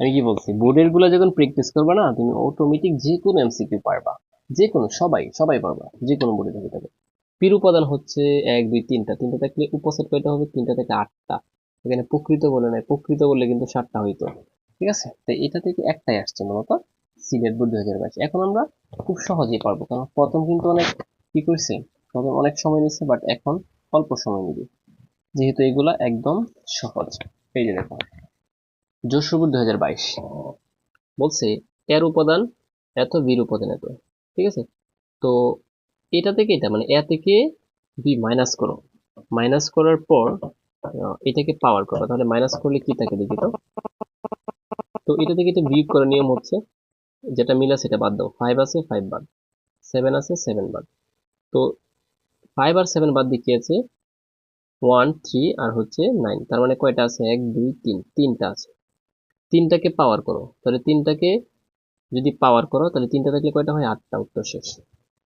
আমি কি বলছি? বোর্ডেরগুলো যখন প্র্যাকটিস করবে না, তুমি অটোমেটিক যে কোনো এমসিকিউ পারবা। যে কোনো সবাই সবাই পারবা যে কোনো বোর্ডে থেকে যাবে। পীর উপাদান হচ্ছে এক, দুই, তিনটা। তিনটা থাকলে উপসেট কয়টা হবে? তিনটা থেকে আটটা। এখানে প্রকৃত বলে নাই, প্রকৃত বললে কিন্তু সাতটা হইতো। ঠিক আছে? তো এটা থেকে একটাই আসছে মূলত সিলেট বোর্ড দুই হাজার বাইশ। এখন আমরা খুব সহজেই পারব, কারণ প্রথম কিন্তু অনেক কি করছে? প্রথম অনেক সময় নিচ্ছে বাট এখন অল্প সময় নিবে। যেহেতু এগুলা একদম সহজ। এই যে দেখো। যশোর দুই হাজার বাইশ। বলছে, এর উপাদান, এত বির উপাদান এত। ঠিক আছে? তো এটা থেকে এটা মানে এ থেকে বি মাইনাস করো। মাইনাস করার পর এটাকে পাওয়ার করো। তাহলে মাইনাস করলে কি থাকে দেখি তো? তো এটা থেকে এটা বিয়োগ করার নিয়ম হচ্ছে, যেটা মিল সেটা বাদ দাও। ফাইভ আছে ফাইভ বাদ। সেভেন আছে সেভেন বাদ। তো ফাইভ আর সেভেন বাদ দিয়ে কি আছে? ওয়ান থ্রি আর হচ্ছে নাইন তার মানে কয়টা আছে? এক, দুই, তিন। তিনটা আছে। তিনটাকে পাওয়ার করো। তাহলে তিনটাকে যদি পাওয়ার করো, তাহলে তিনটা থাকলে কয়টা হয়? আটটা, উত্তর শেষ।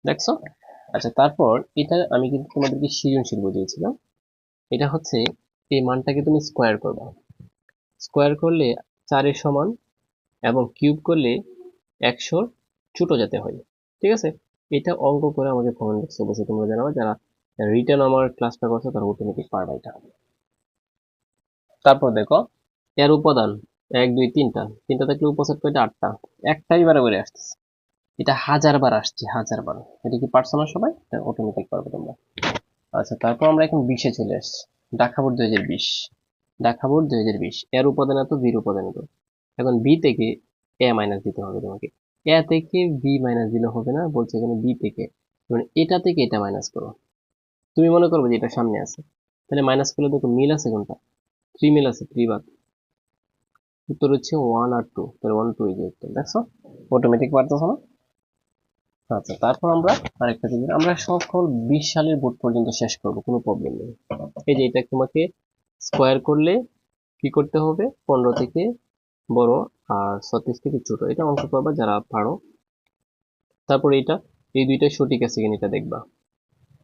দেখছ? আচ্ছা তারপর এটা আমি কিন্তু তোমাদেরকে সৃজনশীল বুঝিয়েছিলাম। এটা হচ্ছে এই মানটাকে তুমি স্কোয়ার করবে। স্কোয়ার করলে চারের সমান এবং কিউব করলে একশোর ছোট যাতে হয়। ঠিক আছে? এটা অঙ্ক করে আমাকে কমেন্ট বক্সে অবশ্যই তোমরা জানাবে। যারা রিটার্ন আমার ক্লাসটা করছ, তারা অটোমেটিক পারবে এটা। তারপর দেখো, এর উপাদান। এক, দুই, তিনটা। তিনটা থাকলে উপসেট কয়টা? আটটা। একটাই বারে করে আসতেছে। এটা হাজার বার আসছে, হাজার বার। এটা কি পারছ না সবাই অটোমেটিক পারবে তোমরা। আচ্ছা তারপর আমরা এখন বিশে চলে আসছি। ঢাকা দুই হাজার বিশ। ঢাকা দুই হাজার বিশ। এর উপাদান এত, বির উপাদান এত। এখন বি থেকে এ মাইনাস দিতে হবে তোমাকে। এ থেকে বি মাইনাস দিলে হবে না, বলছে এখানে বি থেকে। মানে এটা থেকে এটা মাইনাস করো। তুমি মনে করবে যে এটা সামনে আছে। তাহলে মাইনাস করলে দেখো মিল আছে কোনটা? থ্রি মিল আছে থ্রি বাদ। উত্তর হচ্ছে ওয়ান আর টু তাহলে ওয়ান টু যে উত্তর দেখছ অটোমেটিক পারতেছো না? আচ্ছা তারপর আমরা আরেকটা দিকে আমরা সকল বিশ সালের বোর্ড পর্যন্ত শেষ করব, কোনো প্রবলেম নেই। এই যে এটা তোমাকে স্কোয়ার করলে কি করতে হবে? পনেরো থেকে বড় আর ছত্রিশ থেকে ছোট, এটা অঙ্ক করবা যারা পারো। তারপর এটা এই দুইটা সঠিক আছে কিনা এটা দেখবা।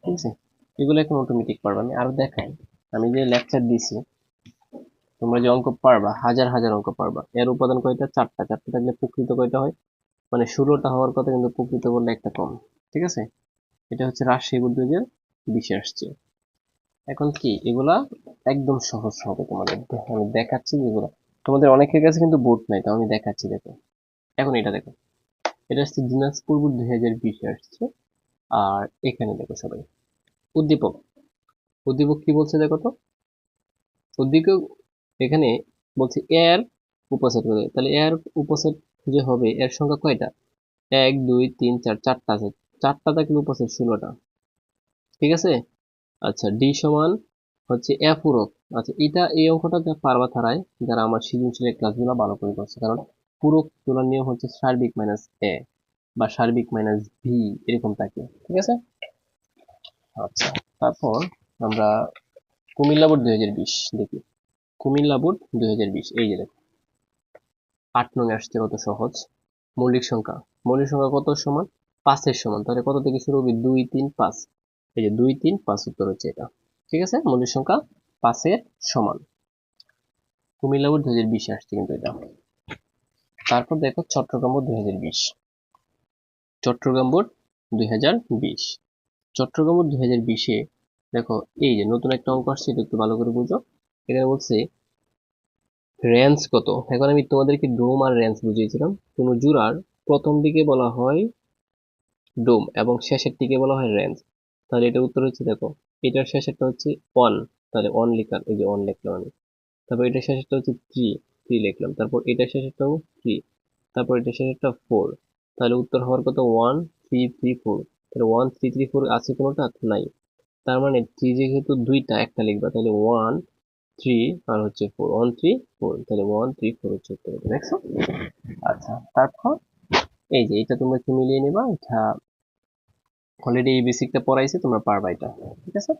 ঠিক আছে? এগুলো এখন অটোমেটিক পারবা, আমি আরও দেখাই। আমি যে লেকচার দিছি তোমরা যে অঙ্ক পারবা, হাজার হাজার অঙ্ক পারবা, এর উপাদান কয়টা? চারটা। চারটা থাকলে প্রকৃত কয়টা হয়? মানে ষোলোটা হওয়ার কথা কিন্তু প্রকৃত বললে একটা কম, ঠিক আছে? এটা হচ্ছে রাজশাহী হাজার বিশে আসছে এখন কি, এগুলা একদম সহজ হবে তোমাদের, আমি দেখাচ্ছি যেগুলো। তোমাদের অনেকের কাছে কিন্তু বোর্ড নাই, তো আমি দেখাচ্ছি, দেখো। এখন এটা দেখো। এটা হচ্ছে দিনাজপুর দুই হাজার বিশে আসছে আর এখানে দেখো সবাই। উদ্দীপক। উদ্দীপক কি বলছে দেখো তো? উদ্দীপক এখানে বলছে এর উপসেট করে। তাহলে এর উপসেট যে হবে, এর সংখ্যা কয়টা? এক, দুই, তিন, চার, চারটা আছে। চারটা থাকলে উপসেট ষোলোটা। ঠিক আছে? আচ্ছা ডি সমান হচ্ছে এ পূরক। আচ্ছা এটা এই অঙ্কটা যা পারবা থারায় যারা আমার সৃজনশীলের ক্লাসগুলো ভালো করে করছে। কারণ পূরক তোলার নিয়ম হচ্ছে সার্বিক মাইনাস এ বা সার্বিক মাইনাস ভি এরকম থাকে। ঠিক আছে? আচ্ছা তারপর আমরা কুমিল্লা বোর্ড দুই হাজার বিশ দেখি। কুমিল্লা বোর্ড দুই হাজার বিশ, এই যে দেখো। আট নং আসছে, কত সহজ? মৌলিক সংখ্যা। মৌলিক সংখ্যা কত সমান? পাঁচের সমান। তাহলে কত থেকে শুরু হবে? দুই, তিন, পাঁচ। এই যে দুই, তিন, পাঁচ উত্তর হচ্ছে এটা। ঠিক আছে? মৌলিক সংখ্যা পাঁচের সমান। কুমিল্লা বোর্ড দুই আসছে কিন্তু এটা। তারপর দেখো চট্টগ্রাম বোর্ড দুই চট্টগ্রাম বোর্ড দুই হাজার বিশ। চট্টগ্রাম বোর্ড দুই দেখো, এই যে নতুন একটা অঙ্ক আসছে, এটা একটু ভালো করে বুঝো। এখানে বলছে রেঞ্জ কত? এখন আমি তোমাদেরকে ডোম আর রেঞ্জ বুঝিয়েছিলাম। কোনো জুরার প্রথম দিকে বলা হয় ডোম এবং শেষের দিকে বলা হয় রেঞ্জ তাহলে এটা উত্তর হচ্ছে, দেখো, এটার শেষেরটা হচ্ছে ওয়ান তাহলে ওয়ান লিখলাম, এই যে অন লিখলাম আমি। তারপর এটার শেষেরটা হচ্ছে থ্রি থ্রি লিখলাম। তারপর এটার শেষেরটাও থ্রি তারপর এটার শেষেরটা ফোর তাহলে উত্তর হওয়ার কথা ওয়ান থ্রি থ্রি ফোর তাহলে ওয়ান থ্রি থ্রি ফোর আছে কোনোটা? নাই। তার মানে থ্রি যেহেতু দুইটা, একটা লিখবা। তাহলে ওয়ান থ্রি আর হচ্ছে four one three four one three four হচ্ছে আচ্ছা তারপর এই যে এটা মিলিয়ে নেবা, এটা এই পড়াইছে, তোমরা পারবা এটা, ঠিক আছে?